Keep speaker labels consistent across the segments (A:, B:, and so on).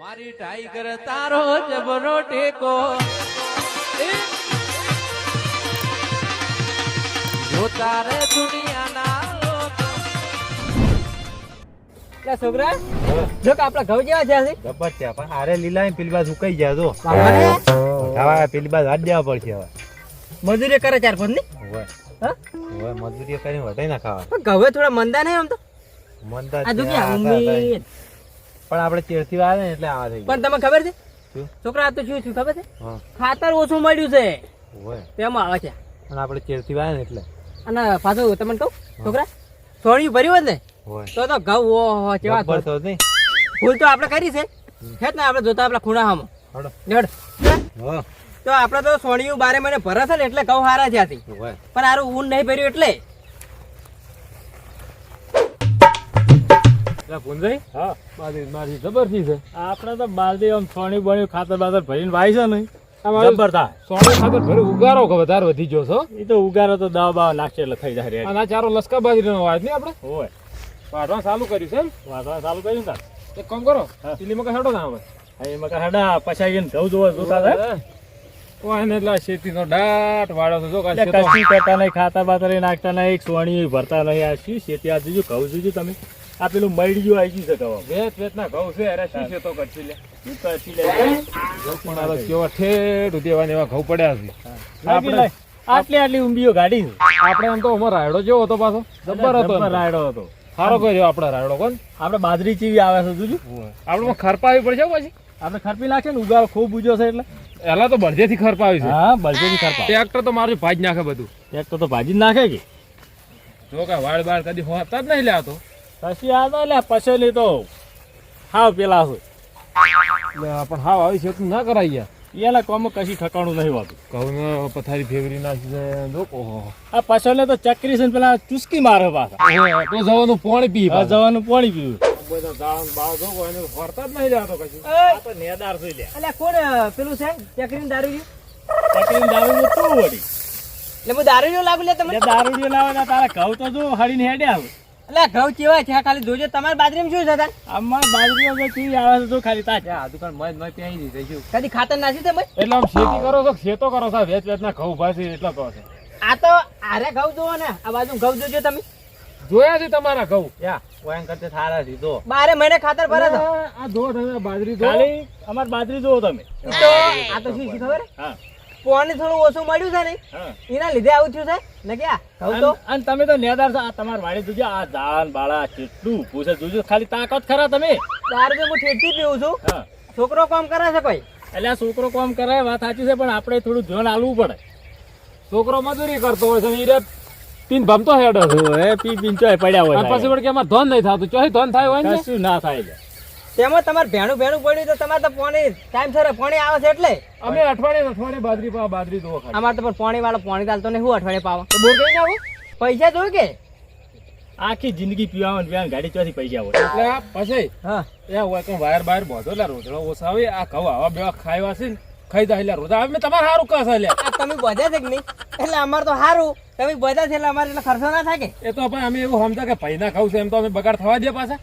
A: મારી ટાઈગર તારો જબરો ટેકો. જો તારે દુનિયાના
B: છોકરા જો કે આપણા ઘઉં જેવા છે
C: જબર છે પણ હારે લીલા પેલી બાજુ સુકાઈ જાય તો હવે પેલી બાજુ હાથ દેવા પડશે હવે.
B: મજૂરી કરે ચાર
C: પાંચની? મજૂરી કરીને વધાઈ ના ખાવા
B: ઘઉં થોડા મંદા નહીં આમ તો?
C: મનતા પણ આપણે ચેડથી વાળે ને એટલે આવા થઈ
B: પણ તમને ખબર છે? છોકરા આ તો શું થયું ખબર છે? ખાતર ઓછું મળ્યું છે. તેમાં આવે છે.
C: પણ આપણે ચેડથી વાળે ને એટલે.
B: અને પાછું તમને કહું છોકરા સોળિયું ભર્યું હોત ને તો તો ઘઉં ઓહો કેવા
C: ભરતો નહીં?
B: ભૂલ તો આપણે કરી છે. છે ને આપણે જોતા આપણા ખૂણા હામો. તો આપણે તો સોળિયું બારે મહિને ભરે છે ને એટલે ઘઉં હારા
C: છે
B: પણ આરું ઊન નહીં ભર્યું એટલે
D: પુંજાઈ હા. મારી મારી જબરથી છે આપણે તો બાલદી આમ ખાતર બાતર ભરીને વાય છે જબર થાય.
E: ખાતર ભર્યું ઉગારો કે વધારે વધી ગયો છો?
D: એ તો ઉગારો તો દવા બવા નાખશે એટલે થઈ જાય.
E: અને ચારો લસકા બાજરીનો વાત નહીં આપણે?
D: હોય.
E: વાઢવા ચાલુ કર્યું છે
D: વાંધો ચાલુ કર્યું તાર?
E: એક કામ કરો
D: હા.
E: ના હવે.
D: એમાં કાંઈ હડા પછાઈ જઈને ઘઉં જોવા જોતા થાય
E: ને શેતીનો દાટ વાળો જો
D: એટલે કશું કરતા નહીં ખાતર બાતર નાખતા નહીં સોણી ભરતા નહીં. આ શું શેતી? આ જોજો ઘઉં જોજો તમે. આ પેલું મળી આવી ગયું છે વેત
E: વેત ના ઘઉં છે અરે શું તો કરશે લે?
D: શું કરશી લે?
E: પણ આ કેવા ઠેઠ સુધી એવા ઘઉં પડ્યા છે. આપણે
D: આટલી આટલી ઊંબીઓ ગાડી છે.
E: આપણે એમ તો અમારો રાયડો જેવો હતો પાછો. જબ્બર હતો.
D: રાયડો હતો.
E: સારો કર્યો આપણે રાયડો કોણ?
D: આપણે બાજરી ચીવી આવે છે જોજો.
E: આપણે ખરપા આવી પડશે પછી.
D: આપણે ખરપી નાખે ને ઉગારો ખૂબ ઉજો છે એટલે.
E: એલા તો બળદેથી ખરપા આવી છે.
D: હા બળદેવી ખરપા.
E: ટ્રેક્ટર તો મારું ભાજ નાખે બધું.
D: ટ્રેક્ટર તો ભાજી જ નાખે કે?
E: જો કે વાળ બાળ કદી હોતા જ નહીં લે આ તો.
D: પછી આ તો લે પછેલી તો હાવ પેલા
E: હોય. પણ હાવ આવી છે ના કરાય યાર.
D: એના કોમ કશી ઠકાણું નહીં હોતું.
E: કહું પથારી ફેવરી નાખી છે લોકો
D: આ પછેલે તો ચકરી છે ને પેલા ચુસ્કી મારે પાછા.
E: તો જવાનું પાણી પી
D: જવાનું પાણી પીવું.
E: ફરતા જ નહીં જતો કશું.
D: આ તો નેદાર થઈ લે
B: એટલે કોણ પેલું છે? ચકરીનું દારૂ
D: ચકરી દારૂ તું વળી.
B: એટલે હું દારૂ લાગુ લે
D: તમે દારૂ લાવે ને તારા કહું તો જો હળીને હેડે આવે
B: એટલે ઘઉં કેવા છે ખાલી જોજો તમારી બાજરી શું છે અમાર
D: બાજરી બાજરીઓ કેવી આવે છે તો ખાલી તાજ
E: આ દુકાન મજ મજ ત્યાં દીધી છું
B: કદી ખાતર નાસી છે ભાઈ
E: એટલે આમ ખેતી કરો છો ખેતો કરો છો વેચ વેચ ના ઘઉં ભાસી એટલો કહો છે.
B: આ તો આરે ઘઉં જોવો ને આ બાજુ ઘઉં જોજો તમે.
E: જોયા છે તમારા ઘઉં?
C: યા ઓયન કરતે થારા છે દો
B: બારે મહિને ખાતર ભરે તો
E: આ જો તમે બાજરી જો.
D: ખાલી? અમાર બાજરી જોવો તમે.
B: તો આ તો શું ખબર?
D: હા.
B: પાણી થોડું ઓછું મળ્યું છે ને એના લીધે આવું થયું છે. ને ક્યાં કહું તો.
D: અન- તમે તો નેદાર છો. આ તમાર વાડી જોજો આ જાન બાળા કેટલું પૂછે જોજો ખાલી તાકાત ખરા તમે.
B: દારૂ તો હું ઠેઠી પીવું છું. છોકરો કામ કરે છે કોઈ?
D: એટલે આ છોકરો કામ કરે વાત સાચી છે પણ આપણે થોડું ધ્યાન આલવું પડે.
E: છોકરો મજૂરી કરતો હોય છે એ રે પીન ભમતો હેડો છું.
D: એ પી પિંચોય પડ્યા હોય
E: પછી વળી કે એમાં ધન નહીં થતું. ચોય ધન થાય હોય ને?
D: શું ના થાય.
B: તેમાં તમારે ભેણું ભેણું પડ્યું તો તમારે તો પાણી ટાઈમ સર પાણી આવે છે એટલે.
E: અમે અઠવાડિયે અઠવાડિયે બાજરી પાવા બાજરી દો
B: અમારે તો પાણી વાળો પાણી ચાલતો નહીં. હું અઠવાડિયે પાવા?
E: તો બોર કઈ જાવ
B: પૈસા જોયું કે?
D: આખી જિંદગી પીવામાં ને ગાડી ચોથી પૈસા હોય.
E: એટલે પછી
B: હા.
E: એ હોય કે વાયર બાયર બોધો એટલે રોજડો ઓછા આવે. આ ખવા હવા બેવા ખાવા છે ને ખાઈ જાય એટલે રોજા આવે. મેં તમારે સારું કહે છે
B: એટલે તમે બધા છે કે નહીં? એટલે અમારે તો સારું તમે બધા છે અમારે એટલે ખર્ચો ના થાય કે?
E: એ તો પણ અમે એવું સમજા કે પૈના ખાવ છે એમ તો અમે બગાડ થવા દે પાછા.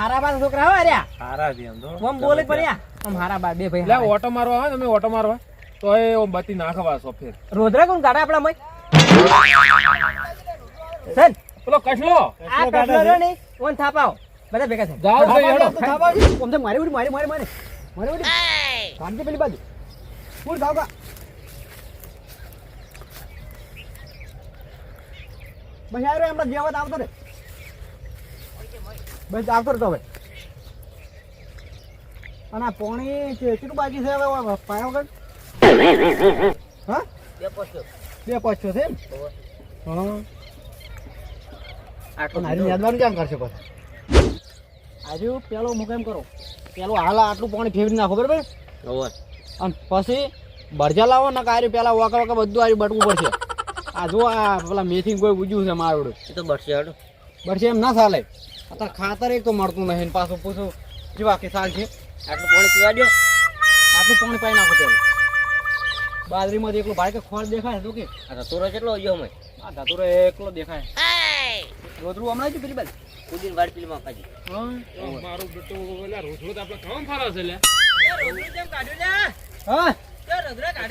B: હારા બાર છોકરા હોય રહ્યા
C: હારા થી એમ તો.
B: આમ બોલે પડ્યા. આમ હારા બાદ બે ભાઈ લે
E: ઓટો મારવા આવે તમે ઓટો મારવા. તો એ ઓમ બત્તી નાખવા સોફેર
B: રોદરા કોણ કાઢે આપણા મય? સર
E: પેલો કસલો.
B: આ કસલો નહીં ઓન થાપાઓ. બધા ભેગા થાય
E: જાવ ભાઈ હેડો.
B: આમ તો મારી ઉડી મારી મારી મારી. મારી ઉડી. કાઢજે પેલી બાજુ. પૂર જાવ કા બસ આવ્યો એમ હમણાં જેવા આવતો રે. બસ આવતો રહેતો હવે. અને આ પોણી છે કેટલું બાકી છે હવે? પાયા વગર? હા? બે પાંચસો છે એમ? હા. પણ હારી યાદવાનું ક્યાં કરશે પછી? આજુ પેલો હું કેમ કરો. પેલો હાલ આટલું પાણી ફેરવી નાખો બરાબર? અને પછી બરજા લાવો ને કાર્ય પેલા વાકા વાકા બધું આર્યું બટવું પડશે. આ જો આ પેલા મેથી કોઈ ઉજ્યું છે મારું.
C: તો બરશે આડો
B: બરશે એમ ના ચાલે. અત્યારે ખાતર એક તો મળતું નહીં. ને પાછું પૂછું જેવા કે સાલ છે?
C: આટલું પાણી પીવા દો
B: આટલું પાણી પાઈ નાખો પેલું બાજરીમાંથી એકલો ભાઈ કે ખોળ દેખાય તો કે?
C: આ તો કેટલો ગયો અમે?
B: આ ધાતુરો એકલો દેખાય. રોદરું હમણાં જ પેલી બાજુ? કુદીન વાડ પેલીમાં કાઢી
E: મારું બેટું ઓલા રોજડો તો આપણે કામ ફારા છે લ્યા
F: હા?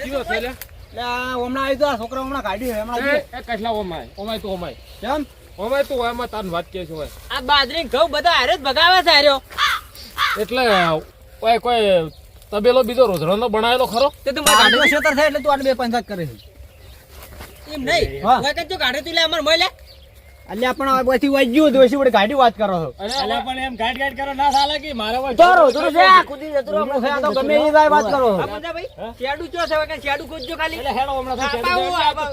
E: કેવો છે
F: લે? હમણાં આવી તો આ છોકરા હમણાં કાઢ્યું છે, હમણાં
E: કટલા ઓમાય? ઓમાય તો ઓમાય.
F: કેમ?
E: ઓમાય તો ઓમાય વાત કે છે
B: આ બાજરી ઘઉં બધા હારે જ ભગાવે છે હાર્યો.
E: એટલે કોઈ કોઈ તબેલો બીજો રોજડો બનાવેલો ખરો?
B: તે તું
F: ક્ષેત્ર થાય એટલે તું આટલું બે પંચાયત કરે છે
B: એમ નહીં. કાઢે તું લે અમાર મળે લે.
F: એટલે પણ આ પછી વાજ્યું હતું પછી ગાડી વાત કરો છો
D: અલ્યા પણ એમ ગાડ ગાડ કરો ના ચાલે કે મારે વાત
F: ચાલો ધુરુ છે કુદી જતું રહો, છે, તો ગમે એ જાય વાત કરો
B: આ બધા ભાઈ શેડુ ચો છે કે શેડુ ખોજજો ખાલી
E: એટલે હેડો હમણાં તો
B: થાપા ઈકન
E: આવે.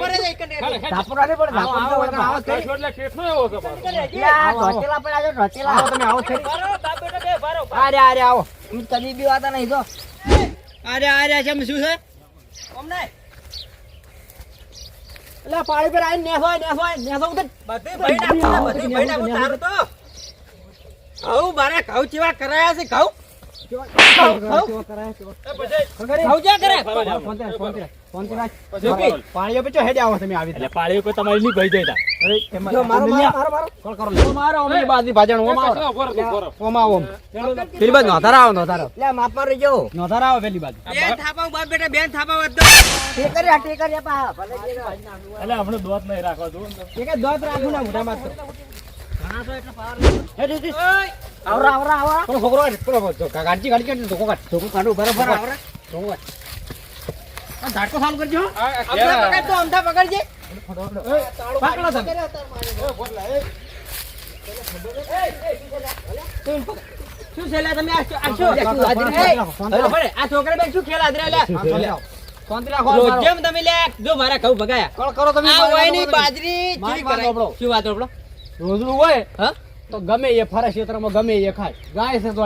B: ભરે ને ઈકન
E: હેડ, હેડ.
F: ધાપો રાડે પડે, ધાપો
E: આવો, આવો, એટલે ઠેઠનો એવો છે પાછો.
B: ઈકન રહેજે.
F: આવો, આવો. આવો તમે આવો છે
B: બરો બાપ બેટા બે બરો
F: અરે અરે આવો હું કદી બી વાતા નહીં તો અરે અરે છે શું છે
B: ઓમ નહીં.
F: એટલે પાણી પર આવીને નેસો નેસો નેસો ઉતર.
B: બધી ભાઈ નાખો, બધી ભાઈ નાખો, તારું તો. આવું મારા ઘઉં ચેવા કરાયા છે ઘઉં?
F: પાણી પીછો હેડે આવો તમે આવી
D: એટલે કોઈ તમારી નહીં ગઈ જાય
F: જો મારો મારો મારો મારો કોલ કરો લો મારો અમે બાદી ભાજણ ઓમ આવો
E: કટલા ઊભો રહો, ઊભો રહો.
F: ઓમ આવો ઓમ પેલી બાદ નોધાર આવો નોધાર આવો લે માપ પર જો નોધાર આવો પેલી બાદ
B: બેન થાપા બાપ બેટા બેન થાપા વધો
F: ટેકરી આ ટેકરી પા ભલે
D: એટલે આપણે દોત નહીં રાખવા
F: દોત રાખું ના મોટા માં આવરા આવરા આવરા પેલો છોકરો હેડ, ગાડી ગાડી કાઢ ધોકો કાઢ ધોકો કાઢો બરાબર આવરા ધોકો કાઢ ઝાટકો ચાલુ કરજો
E: આ, આ
B: અમથા
E: ઘેર.
B: પકડ તો અમથા પકડજે શું છે તમે આ છોકરા બેન શું ખેલ આદરા. જેમ તમે લે જો મારા કહું ભગાયા
F: કરો તમે
B: બાજરી. શું વાત સાંભળો?
F: રોજનું હોય
B: હા?
F: તો ગમે એ ફરે ક્ષેત્રમાં ગમે એ ખાય. ગાય છે તો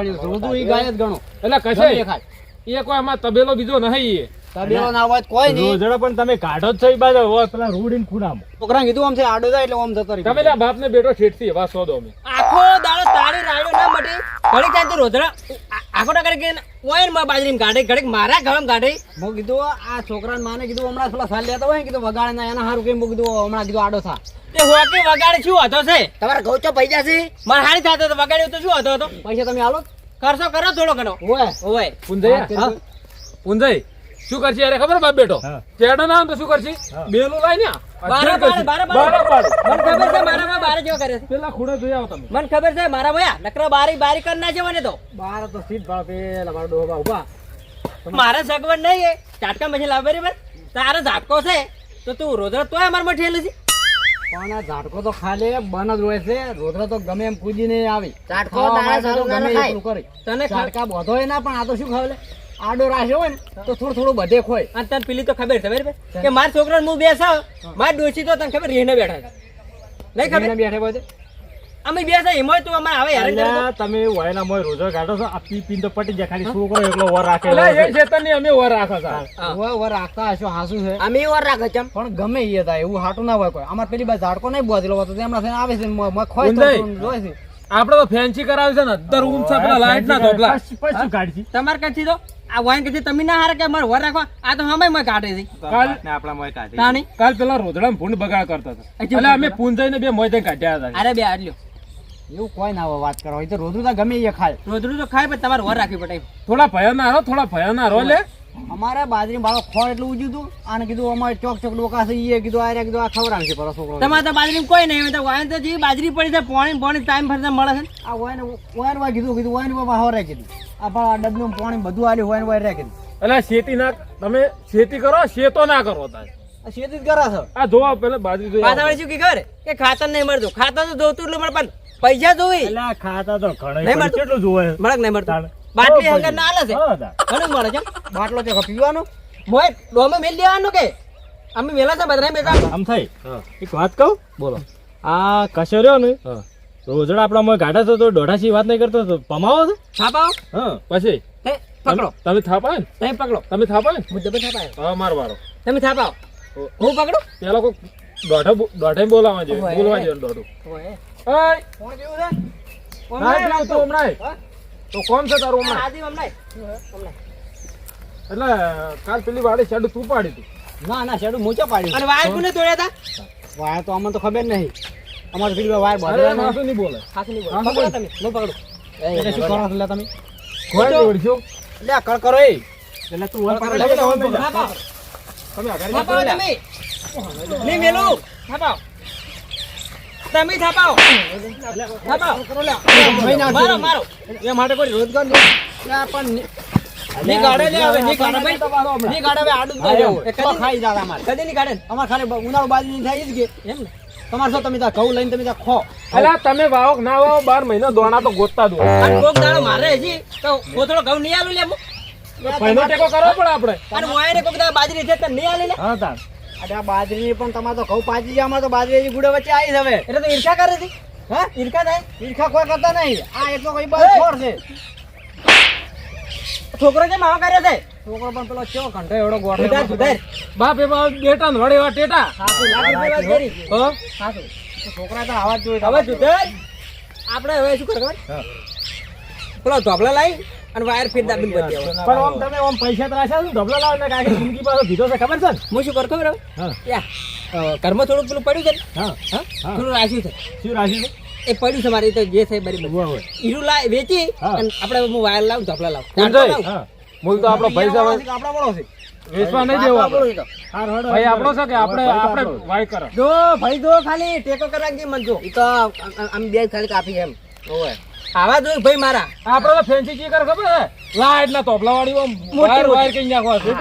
F: એ ગાય જ ગણો.
E: એટલે
F: કશે એ ખાય.
E: એ કોઈ આમાં તબેલો બીજો નહીં એ.
F: તબેલો ના હોય કોઈ નહીં.
D: રોજડા પણ તમે કાઢો જ છો એ બાજુ. હોય પેલા રૂડીને ખૂણામાં.
F: છોકરાને કીધું આમ છે આડો જાય એટલે આમ જતો રહી.
E: તમે લ્યા બાપને બેટો છેડતી એવા સોદો અમે
B: આખો દાડો તાળી રાડ્યો ના મટી. ઘડીક ત્યાં તો રોધડા આખો ઓયનમાં બાજરી કાઢે ઘડીક મારા ઘઉં કાઢે.
F: મેં કીધું આ છોકરાને માને કીધું હમણાં થોડા સાલ લેતા હોય કીધું વગાડે ના એના હારું કે મેં કીધું હમણાં કીધું આડો થા.
B: તે હોકી વગાડે? શું હતો છે?
F: તમારા પૈસા છે?
B: મારે હારી થતો તો વગાડ્યું તો શું હતો? તો
F: પૈસા તમે આલો.
B: કરશો કરો થોડો ઘણો.
F: હોય.
B: ઓય
F: હા.
E: શું કરશે અરે ખબર બાપ બેટો? ચેડો ના તો શું કરશે? બેલું લાય ને.
B: બારે બારે બારે બારે મને ખબર છે મારા માં બારે જેવો કરે
E: પેલા ખૂણે જોઈ આવો તમે.
B: મને ખબર છે મારા ભયા નકરો બારી બારી કરી નાખે મને તો.
F: બાર તો સીટ ભાવ પેલા મારા ડોબા ઊભા
B: મારે સગવડ નહીં એ. ચાટકા પછી લાવ બરાબર. તારે ઝાટકો છે. તો તું રોજડા તોય અમારમાં ઠેલું છે.
F: પણ આ ઝાટકો તો ખાલી બન જ હોય છે. રોદરા તો ગમે એમ કૂદીને આવી.
B: ઝાટકો
F: તો
B: સારું
F: ગમે
B: ના
F: એટલું કરે.
B: તને
F: ઝાટકા બધો ના પણ આ તો શું ખાવ લે? આડો રાખ્યો હોય ને તો થોડું થોડું બધે ખોય.
B: અને તને પેલી તો ખબર છે બરાબર કે મારા છોકરાને હું બેસાવ મારા ડોશી તો તને ખબર રહીને બેઠા છે. નહીં ખબર?
F: બેઠે બધે
B: અમે બેસા એમાં તું અમારે આવે
D: યાર તમે વાયના મોય રોજો કાઢો છો આપી પીન તો પટી જાય ખાલી છોકરો એકલો વર રાખે
E: એટલે એ ખેતરની અમે વર રાખો છો.
F: હોય હોય રાખતા હશો હાસુ છે.
B: અમે વર રાખે છે
F: પણ ગમે એ થાય એવું હાટું ના હોય કોઈ. અમારે પેલી બાજુ ઝાડકો નહીં બોધેલો હોતો થઈને આવે છે ખોય તો જોય છે.
E: આપડે તો ફેન્સી કરાવી છે ને દર છે પેલા લાઈટ ના ધોબલા
D: પછી કાઢી
B: તમારે કચ્છી તો આ વાઈન કે તમે ના હારે કે મારે વર રાખવા? આ તો હમે મે કાઢે છે.
E: કાલ
B: તાણી
E: કાલ પેલા રોધડા ભૂંડ બગાડ કરતા હતા. એટલે અમે પૂંજાઈને બે મોય કાઢ્યા હતા.
B: અરે બે આડલ્યો
F: એવું કોઈ ના હોય વાત કરો એ તો રોધડું તો ગમે એ ખાય.
B: રોજડું તો ખાય પણ તમારે વર રાખવી પડે.
E: થોડા ભયો ના રહો થોડા ભયો ના રહો લે.
F: અમારે બાજરી બાળો ખોળ એટલું ઉજ્યું હતું અને કીધું અમારે ચોક ચોક ડોકા થઈ કીધું આ કીધું આ ખવડાવશે પર છોકરો.
B: તમારે તો બાજરી કોઈ નહીં તો વાયન તો જે બાજરી પડી છે પાણી પાણી ટાઈમ ફરતા મળે છે.
F: આ વાયન વાયન વાય કીધું કીધું વાયન બાબા રહે કીધું. આ પણ આ ડબલું પાણી બધું આલ્યું વાયન વાય રહે કીધું.
E: એટલે ખેતી ના તમે ખેતી કરો શેતો ના કરો તાર
F: આ શેતી જ કરે છે.
E: આ જોવા પેલા બાજરી જોઈ
B: પાછા વળી શું કે ખબર? કે ખાતર નહીં મળતું. ખાતર તો જોતું એટલું મળે પણ પૈસા જોઈ
D: એટલે ખાતર ખાતા તો ઘણા
B: નહીં મળતું.
D: એટલું જોવે?
B: મળક નહીં મળતું. બાટલી
D: બહુ
B: ના આલે છે. ઘણું મળે છે.
F: બાટલો છે પીવાનો.
B: મોય ડોમે મેલ દેવાનો કે? અમે મેલા છે બધા મેતા
D: આમ થઈ એક વાત કહું? બોલો. આ કશો રહ્યો ને રોજડા આપણા મોય ગાડા તો દોઢાસી વાત નહીં કરતો તો પમાવો છે?
B: છાપાવો
E: હા પછી?
B: પકડો.
E: તમે થાપા ને?
B: તમે પકડો.
E: તમે થાપા ને?
B: મુદ્દે છાપાયો
E: હા મારો વારો.
B: તમે થાપાવ. હું પકડો?
E: પેલા કોઈ દોઢે દોઢે બોલાવા જોઈએ બોલવા જોઈએ દોઢું.
B: ઓય.
E: ઓય,
F: કોણ કેવું છે
E: તું? તો કોણ છે તારું હમણાં?
B: આદિ હમણાં. હમણાં.
E: એટલે કાલ પેલી વાડી શેડું તું પાડી તું
F: ના ના શેડું મૂચા પાડી
B: અને વાયર કોને તોડ્યા હતા?
F: વાય તો અમને તો ખબર નહીં. અમારે પેલી વાયર બોલે
E: માથું નહીં. બોલે.
B: હાથ નહીં બોલે. પકડો તમે. હું પકડો.
F: એટલે શું કરો છો લે તમે?
E: કોઈ દોડશો
F: એટલે આ કર કરો એ.
D: એટલે તું ઓર પકડ
F: લે, લે, લે, લે, લે.
E: તમે. આગળ
B: તમે નહીં મેલું. થાપાવ તમે થાપાવ થાપાવ
F: ભાઈ
B: મારો મારો.
F: એ માટે કોઈ રોજગાર નહીં એટલે પણ ની- ગાડે લે હવે ની ગાડે ભાઈ. ની ગાડે હવે આડું જ નહીં રહેવું.
B: એ
F: તો ખાઈ જાય અમારે.
B: કદી ની ગાડે.
F: અમાર ખાલી ઉનાળો બાજુ ની થાય જ કે.
B: એમ ને.
F: તમારે શું તમે ત્યાં ઘઉં લઈને તમે ત્યાં ખો.
E: અલા તમે વાવો ના વાવો બાર મહિનો દોણા તો ગોતતા દો
B: અને કોક દાડો મારે હજી તો કોથળો ઘઉં નહીં આલું લે
E: મો ટેકો કરવો પડે આપણે.
B: અને મોયાને કોક દાડો બાજરી છે તો નહીં આલી લે
D: હા તાર.
F: અરે બાજરી પણ તમારે તો ઘઉં પાછી જાય તો બાજરી ગુડે વચ્ચે આવી જ હવે.
B: એટલે તો ઈર્ષા કરે છે?
F: હા?
B: ઈર્ષા થાય?
F: ઈર્ષા કોઈ કરતા નહીં. આ એટલો કઈ બાજુ છોડ છે.
B: છોકરો કેમ આવા કર્યો છે?
F: છોકરો પણ પેલો ચો ઘંટો એવડો ગોઠો
B: સુધાર સુધાર.
E: બાપ એ બાપ બેટા ને વડે એવા ટેટા.
B: સાસુ લાગી વાત કરી
E: હો?
B: સાસુ
F: છોકરા તો આવા જ જોઈએ
B: હવે સુધાર. આપણે હવે શું કરે પેલા પેલો ધોબલા લાવી. અને વાયર ફીટ દાબીને બધી આવે.
D: પણ ઓમ તમે ઓમ પૈસા ત્રાસા છો ઢબલો લાવો ને કાકી જિંદગી પાછો ભીધો છે ખબર છે ને?
B: હું શું કરું ખબર ઘરમાં થોડું પેલું પડ્યું છે
D: હા.
B: હા? થોડું રાખ્યું છે.
D: શું રાખ્યું
B: એ પડ્યું છે મારી તો જે છે બરી બધી.
D: હોય હોય
B: ઈરું લાવ વેચી અને આપણે હું વાયર લાવું ધોપલા લાવું.
E: મૂળ તો આપણો પૈસા
F: આપણા વાળો છે
E: વેચવા નહીં દેવો આપણે.
D: હાર હડો
E: ભાઈ આપણો છે કે આપણે આપણે વાય કરો.
B: જો ભાઈ જો ખાલી ટેકો કરવા કે મન જો. એ તો આમ બે ખાલી કાપી એમ. આવા જોઈ ભાઈ મારા.
E: આપણે તો ફેન્સી ચીકર ખબર છે? લાઈટ ના તોપલા વાળી વાયર વાયર કઈ નાખવા છે.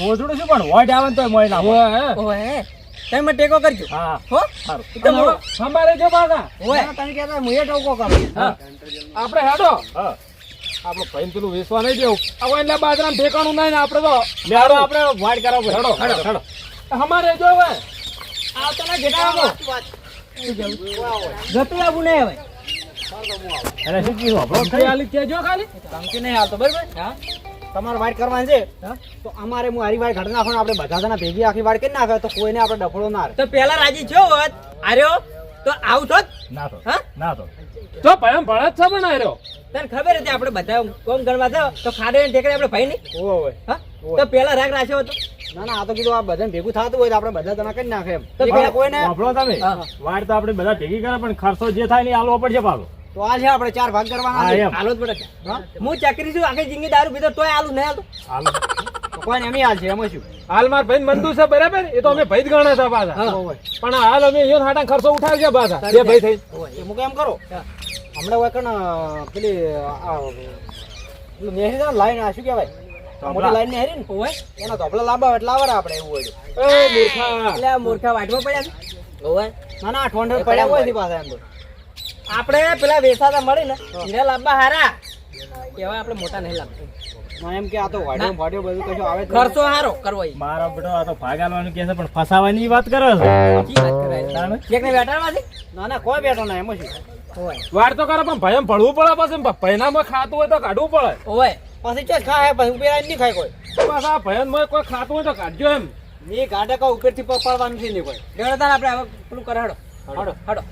D: રોજડું શું પણ વોટ આવે ને તો મોય ના
E: ઓય, હે.
B: ઓહે તમે ટેકો કરજો.
D: હા.
B: હો?
D: સારું.
B: તો.
E: સંભાળે જો બાગા
B: ઓય
F: તમે કહેતા હું એ ટોકો કરું.
E: આપણે હેડો.
D: હા.
E: આપણો ભાઈ પેલું વેચવા નહીં દેવું. હવે એટલે બાજરામાં ઠેકાણું નહીં ને આપણે તો
D: લેડો આપણે વાડ કરાવો
E: હેડો હેડો હેડો. અમારે જો હવે.
B: આવતો ના જેટા આવો જતું આવું નહીં હવે.
D: એટલે શું કીધું? આપણો
E: ધમકી આલી ત્યાં જો ખાલી.
F: ધમકી નહીં હાલતો બરાબર?
B: હા.
F: તમારે વાઇટ કરવાની છે? તો અમારે હું હારી વાઇટ ઘટના નાખવાનું આપણે બધા જણા ભેગી આખી વાઇટ કરી નાખે તો કોઈને આપણે ડફળો ના રહે
B: તો પેલા રાજી છો હોત આર્યો? તો આવું છો
D: ના તો.
B: હા?
D: ના તો.
E: તો ભયમ ભળે જ છે પણ આર્યો?
B: તને ખબર હતી આપણે બધા કોમ ગણવા થયો તો ખાડે ને ટેકડે આપણે ભાઈ નહીં?
F: ઓય
B: હા? તો પેલા રાગ રાખ્યો હતો.
F: ના ના આ તો કીધું આ બધા ભેગું થતું હોય તો આપણે બધા જણા કરી નાખે એમ.
B: તો
F: કોઈને?
D: વાપરો તમે. વાટ તો આપણે બધા ભેગી કરે પણ ખર્ચો જે થાય ને એ આલવો પડશે પાછો.
F: તો આ છે આપણે ચાર ભાગ કરવાના છે.
B: હાલો જ પડે. હું? ચકરી છું આખી જિંદગી દારૂ પીધો તોય આલું નહીં
D: હાલો.
F: તો કોઈને એમ હાલ છે એમ શું
E: હાલ માર ભાઈ મંદુ છે બરાબર? એ તો અમે ભાઈ જ ગણા છે પાછા. પણ હાલ અમે અહીંયા હાટા ખર્ચો ઉઠાવી છે પાછા બે ભાઈ થઈ.
F: એ મુકે એમ કરો. હમણાં હોય કણ પેલી નેહરી ને લાઈન આ શું કહેવાય? મોટી લાઈન હેરી ને
B: ઓય
F: એના ધોપલા લાંબા એટલે આવડે આપણે એવું હોય.
E: એ મૂર્ખા.
B: એટલે મૂર્ખા વાટમાં પડ્યા છે. ઓય
F: ના ના ઠોંઢર પડ્યા હોય પાછા એમ
B: આપણે પેલા વેસાતા મળી ને હીરા લાંબા હારા. એવા આપણે મોટા નહીં લાગતું.
F: એમ કે આ તો વાડ્યો વાડ્યો બધું કશું આવે
B: ખર્ચો હારો કરવો.
D: મારો બેટો આ તો ભાગ આલવાનું કે છે પણ ફસાવાની વાત કરો છે.
B: જી વાત
F: ના ના. કોઈ બેઠો ના એમાં શું?
E: તો કરે પણ ભયમ ભળવું પડે પછી. પૈનામાં ખાતું હોય તો કાઢવું પડે.
B: ઓય.
F: પછી ચોજ ખાય પછી ઉપર નહીં ખાય કોઈ.
E: પાછા ભયનમાં કોઈ ખાતું હોય તો કાઢજો એમ.
F: ની કાઢે કા ઉપરથી પકડવાનું છે નહીં કોઈ.
B: તાર આપણે હવે પેલું કરે હડો હડો. હડો.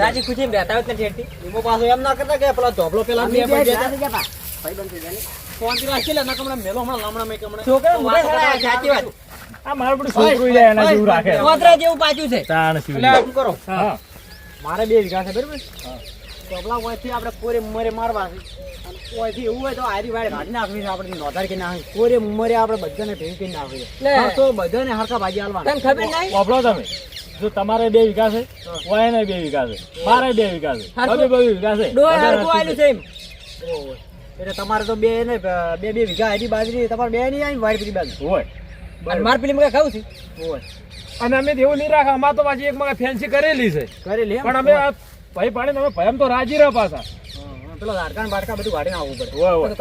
B: રાજી ખુશી રહેતા હોય ને ઠેરથી.
F: એમાં એમ ના કરતા કે પેલા ધોબલો પેલા બે
B: બે
F: પડી
B: જાતે
F: જતા. ફોનથી રાખી લે ના. કમણે મેલો હમણાં લામણા મેં કમણે.
B: છોકરા મોટા વાત
D: આ મારું બધું છોકરું જાય એના જેવું રાખે.
B: કોતરા જેવું પાછું છે.
D: તાણ શું
E: એટલે
F: શું કરો.
D: હા.
F: મારે બે વીઘા છે બરાબર? ધોપલા ઓયથી આપણે કોરે મરે મારવા. છે અને ઓયથી એવું હોય તો આરી વાડ કાઢી નાખવી છે આપણે નોધાર કે નાખી કોરે મરે આપણે બધાને ભેગી કરી નાખવી
B: લે.
F: તો બધાને હરખા ભાજી હાલવા
B: તને ખબર નહીં?
D: વાપરો તમે. જો તમારે બે વીઘા છે ઓય ને બે વીઘા છે મારે બે વીઘા છે
B: બે
D: બબે બબે વીઘા છે.
B: ડોય
D: બધા
B: હરખું આલ્યું છે એમ.
F: ઓય. એટલે તમારે તો બે ને બે બે વીઘા હરી બાજરી તમારે બે નહીં આવી વાડી પીરી બાજુ
D: હોય.
B: અને માર પેલી મગા ખાવું છે?
F: હોય.
E: અને અમે એવું નહીં રાખે અમારે તો પાછી એક મગા ફેન્સી કરેલી છે.
F: કરેલી
E: પણ અમે ભાઈ પાણી તમે ભયમ તો રાજી રહ્યા પાછા.
F: પેલો ઝાડકા બાટકા બધું વાડીને આવવું પડે.
D: હોય હોય.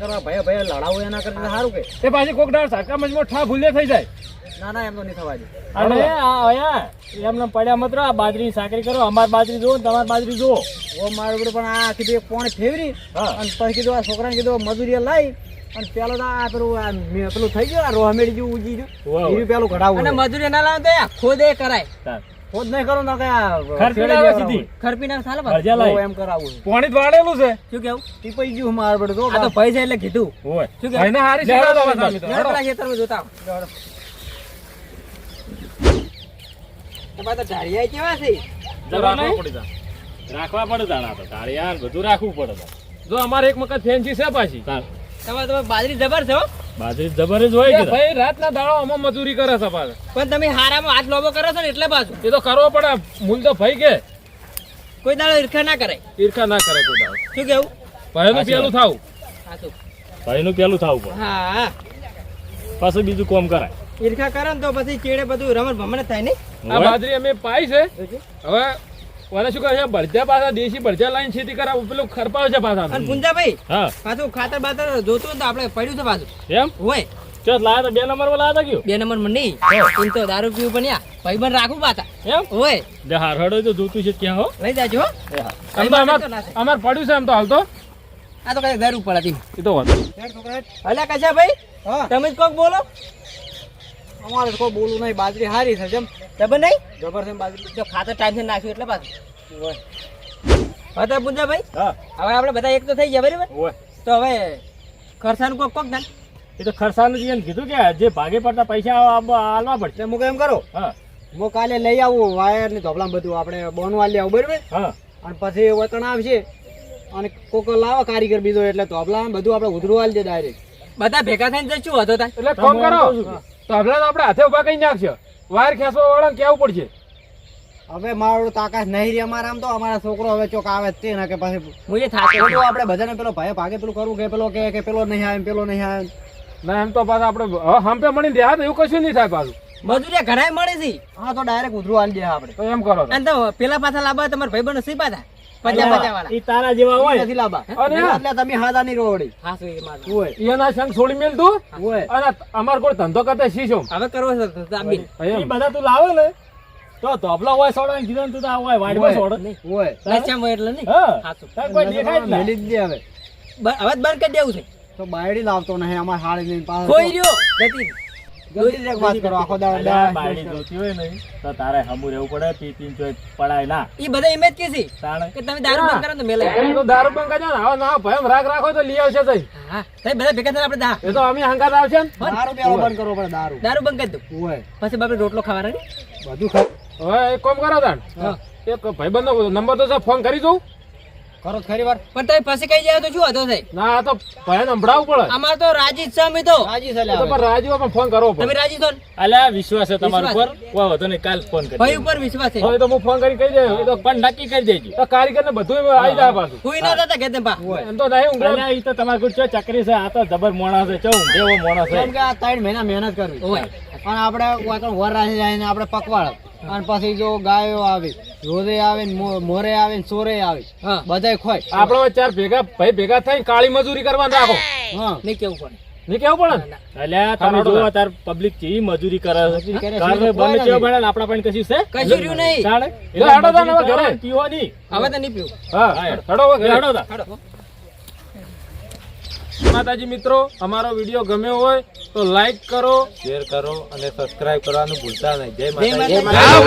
F: કરવા ભયા ભયા લડાવું એના કરતા સારું કે.
E: એ પાછી કોક ડાળ સાકા મજમાં ઠા ભૂલે થઈ જાય.
F: ના ના એમ નહીં થવા દે.
D: અને આ એમને પડ્યા મત આ બાજરીની સાકરી કરો અમાર બાજરી જુઓ ને બાજરી જુઓ.
F: ઓ મારું બધું પણ આ કીધું એક પોણે ફેવરી. અને પછી કીધું આ છોકરાને કીધું મજૂરી લાવી અને પેલો તો આ પેલું આ પેલું થઈ ગયું આ રોહમેડી જેવું ઉજી ગયું એવી પેલું કઢાવવું
B: અને મજૂરી ના લાવે તો ખોદે કરાય.
F: ખોદ નહીં કરો ના કે
D: ખરપી
F: ફેરે
D: સીધી.
B: ખરપી ના ચાલે પાછું.
D: ભરજા
F: ઓ એમ કરાવવું છે.
E: વાળેલું છે.
B: શું કેવું?
F: ટીપાઈ ગયું મારું બધું
B: આ તો પૈસા એટલે કીધું. શું
E: ભાઈને હારી
B: ખેતરમાં જોતા આવો. તમારે તો ઢાળિયા કેવા છે?
D: રાખવા પડે. રાખવા પડે તાણા તો. તાળિયા બધું રાખવું પડે
E: જો અમારે એક મકાન ફેન્સી છે પાછી.
B: તમારે તમે બાજરી જબર છો
D: બાજરી જબર જ હોય કે
E: ભાઈ રાતના દાડો આમાં મજૂરી કરે છે પાછા.
B: પણ તમે હારામાં હાથ લોબો કરો છો ને એટલે પાછું.
E: એ તો કરવો પડે. મૂલ તો ભાઈ કે.
B: કોઈ દાડો ઈર્ખા ના કરે
E: ઈર્ખા ના કરે કોઈ દાડો.
B: શું કેવું?
E: ભાઈનું પેલું થાવું.
D: ભાઈનું પેલું થાવું
B: હા.
D: પાછું બીજું કોમ કરાય.
B: ઈર્ખા કરે ને તો પછી ચેડે બધું રમણ ભમણ થાય ને
E: આ બાજરી અમે પાઈ છે. હવે વાને શું કહે ભરજા પાછા દેશી ભરજા લાઈન ખેતી કરા પેલું ખરપાવે છે પાછા.
B: અને પુંજાભાઈ
D: હા.
B: પાછું ખાતર બાતર જોતું હોય તો આપણે પડ્યું છે પાછું.
D: એમ?
B: હોય.
D: ચો લાયા તો બે નંબરમાં લાયા તા
B: બે નંબરમાં નહીં એમ તો દારૂ પીવું પણ યા. ભાઈ બંધ રાખું પાછા.
D: એમ?
B: હોય.
D: જે હાર તો જોતું છે ક્યાં હો.
B: લઈ જાજો
E: અમાર પડ્યું છે એમ તો હાલ તો.
B: આ તો કઈ
E: એ તો વાંધો
B: અલ્યા કશા ભાઈ
F: હા.
B: તમે જ કોક બોલો.
F: અમારે કોઈ બોલવું નહીં બાજરી હારી છે જેમ
B: જબર નહીં?
F: જબર છે બાજરી.
B: જો ખાતર ટાઈમ નાખ્યું એટલે પાછું. હા તો પુંજાભાઈ હવે આપણે બધા એક તો થઈ ગયા બરાબર? તો હવે ખરસાનું કોક કોક ના
D: એ તો ખરસાનું જે કીધું કે જે ભાગે પડતા પૈસા આલવા પડશે.
F: મુક હું એમ કરો?
D: હા.
F: હું કાલે લઈ આવું વાયર ને ધોબલા બધું. આપણે બોનું આલી આવું બરાબર?
D: હા.
F: અને પછી વતણ આવશે અને કોક લાવો કારીગર બીજો એટલે ધોબલા બધું આપણે ઉધરું આલી દે ડાયરેક્ટ
B: બધા ભેગા થઈને જશું હતો
E: એટલે ફોન કરો. તો તો આપણે હાથે ઊભા કઈ નાખશે. વાયર ખેંચવા વાળા કેવું પડશે.
F: હવે મારું તાકાત નહીં રે અમારે આમ તો. અમારા છોકરો હવે ચોક આવે તે ના કે પછી
B: હું એ થાકે
F: બધું આપણે બધાને પેલો ભાઈ ભાગે પેલું કરવું કે પેલો કે કે પેલો નહીં આવે પેલો નહીં આવે
E: ના. એમ તો પાછા આપણે હંપે મળી દેહા તો એવું કશું નહીં થાય પાછું.
B: મજૂરી ઘણા મળે છે.
F: હા તો ડાયરેક્ટ ઉધરું આલી દે આપણે.
E: તો એમ કરો.
B: અને તો પેલા પાછા લાવવા તમારા ભાઈ બનો સી પાછા?
D: ઈ તારા જેવા હોય.
F: નથી લાંબા.
E: અરે
F: એટલે તમે હાદા રોવડી.
B: હા એ મારું?
F: હોય.
E: એના સંગ છોડી મેલ તું.
F: હોય.
E: અને અમાર કોઈ ધંધો કરતા શીશો.
B: હવે કરવો છે તાબી.
D: ઈ બધા તું લાવે ને તો ધોપલા હોય સોડો કીધું તું તો આ હોય વાડીમાં સોડો.
F: હોય.
B: લચ્છામાં હોય એટલે નહીં.
D: હા. કોઈ દેખાય જ
F: મેલી દે હવે.
B: હવે બંધ કરી દેવું છે.
F: તો બાયડી લાવતો નહીં અમારે હાળી લઈને પાછો
B: કોઈ રહ્યો. જતી
F: જલ્દી એક વાત કરો આખો દાડો
D: અલ્યા, જોતી હોય ને તો તારે હમું રહેવું પડે પી પીને ચોય પડાય ના.
B: એ બધા એમ જ કે છે કે તમે દારૂ બંધ કરો તો મેલે
E: તો દારૂ બંધ કરજો ને. હવે ના ભયમ રાગ રાખો તો લઈ આવશે તઈ.
B: હા તમે બધા ભેગા થઈને આપણે દા
E: એ તો અમે હંકાર આવશે ને.
F: દારૂ પેલો બંધ કરવો પડે દારૂ.
B: દારૂ બંધ કરી દો.
F: હોય.
B: પછી બાપરે રોટલો ખાવાનો ને
F: બધું ખાવ.
E: હવે એક કામ કરો તાણ. એક ભાઈબંધનો નંબર તો છે ફોન કરી દઉં
F: કરો ખરી વાર.
B: પણ તમે પછી કઈ જાય તો શું હતો થઈ
E: ના આ તો ભયન સંભળાવવું પડે.
B: અમાર તો રાજી છે અમે તો.
F: રાજી છે
E: તો પણ રાજુ પણ ફોન કરો
B: તમે રાજી છો ને?
D: અલ્યા વિશ્વાસ છે તમારા ઉપર. કોઈ વાંધો નહીં કાલ ફોન કરી
B: ભાઈ ઉપર વિશ્વાસ છે.
E: હવે તો હું ફોન કરી કહી દે તો
D: પણ નક્કી કરી દેજો.
E: તો કારીગરને બધું આવી જાય પાછું.
B: કોઈ ના થતા કે પા
E: એમ તો નહીં ઊંઘ.
D: અલ્યા ઈ તો તમારે ચો ચકરી છે આ તો જબર મોણા છે ચો એવો મોણસ છે.
F: કેમ કે આ ત્રણ મહિના મહેનત કરવી.
B: હોય.
F: અને આપણે વર રાખી જાય ને આપણે પકવાડ અને પછી જો ગાયો આવે રોદે આવે ને મોરે આવે ને ચોરે આવે બધાય ખોય
E: આપણે ચાર ભેગા ભાઈ ભેગા થઈ કાળી મજૂરી કરવા રાખો.
F: હા.
B: નહીં કેવું પડે.
E: નહીં કેવું પડે?
D: એટલે તમે જોવો તાર પબ્લિક કેવી મજૂરી કરે છે. બંને. ભણે ને આપણા પણ કશું છે?
B: કશું રહ્યું નહીં.
E: એટલે હડો
D: તા
E: ઘરે.
D: પીવો નહીં.
B: હવે તો નહીં પીવું.
E: હા. હડો. ઘરે.
D: હેડો તા.
E: માતાજી મિત્રો અમારો વીડિયો ગમ્યો હોય તો લાઈક કરો. શેર કરો અને સબસ્ક્રાઇબ કરવાનું ભૂલતા નહીં. જય
B: જય
E: માતાજી.